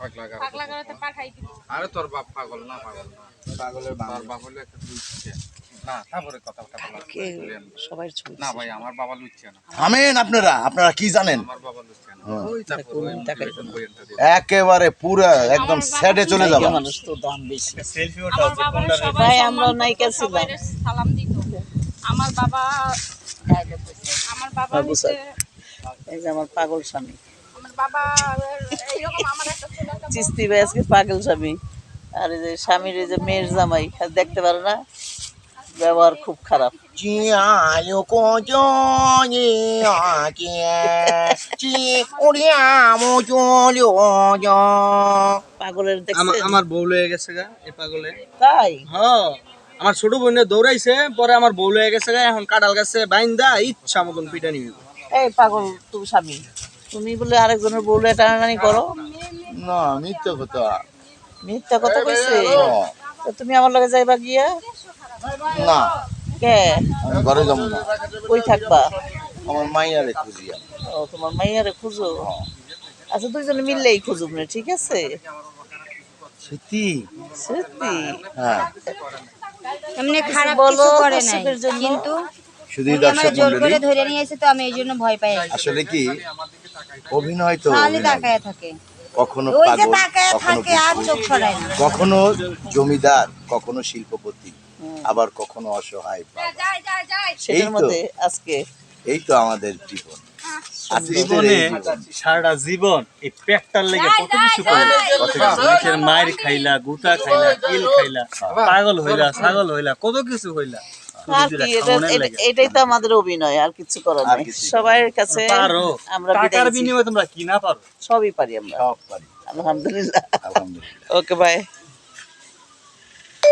পাগলা পাগলা গারোতে পাঠাই দিবি। আরে তোর বাপ পাগল না পাগল না। পাগলের তোর বাপ হলো একটা লুচ্ছে না তারপরে কথা কথা বলা সবাই না ভাই আমার বাবা লুচ্ছে না। থামেন আপনারা আপনারা কি জানেন? আমার বাবা লুচ্ছে না। হ্যাঁ। ওই তারপর। একেবারে পুরো একদম স্যাডে চলে যাবে। মানুষ তো দাম বেশি। আমার ভাই, ছিলাম। সালাম দিত। আমার বাবা আমার বাবা বাবু এই যে আমার পাগল স্বামী। আমার বাবা চিস্তি ভাই আজকে পাগল স্বামী। আর এই যে স্বামীর এই যে মেয়ের জামাই হ্যাঁ, দেখতে পারো না? ব্যবহার খুব খারাপ। হ্যাঁ, আমার ছোট বোনে দৌড়াইছে পরে আমার বউ লয়ে গেছে গা এখন কাটাল গেছে বাইন্দা ইচ্ছা মতন পিটা নিবি। এই পাগল তুমি স্বামী। তুমি বলে আরেকজনের বউলে টানাটানি করো না মিথ্যে কথা মিথ্যা কথা কইছে তো তুমি আমার লগে যাইবা গিয়া না কে আমি ঘরে যাব না কই থাকবা আমার মাইয়ারে খুঁজি। ও তোমার মাইয়ারে খুঁজো আচ্ছা দুইজনে মিললেই খুঁজুক না ঠিক আছে সত্যি সত্যি হ্যাঁ এমনি খারাপ কিছু করে নাই কিন্তু শুধু দর্শক জোর মন্ডলী ধরে নিয়ে এসে তো আমি এই জন্য ভয় পাই। আসলে কি অভিনয় তো তাকায় থাকে। কখনো পাগল কখনো থাকে আর চোখ কখনো জমিদার কখনো শিল্পপতি আবার কখনো অসহায় এই তো। মধ্যে আজকে এই তো আমাদের জীবন। জীবনে। এই জীবন। এই পেটটার লেগে কত কিছু করলা মানুষের মায়ের খাইলা গুতা খাইলা কিল খাইলা পাগল হইলা ছাগল হইলা কত কিছু হইলা। আর কি এটা এটা- এটাই তো আমাদের অভিনয় আর কিছু করার নেই। কিছু। সবার কাছে পারো। আমরা টাকার বিনিময়ে তোমরা কি না পারো? সবই পারি আমরা। সব পারি। আলহামদুলিল্লাহ। আলহামদুলিল্লাহ। Okay bye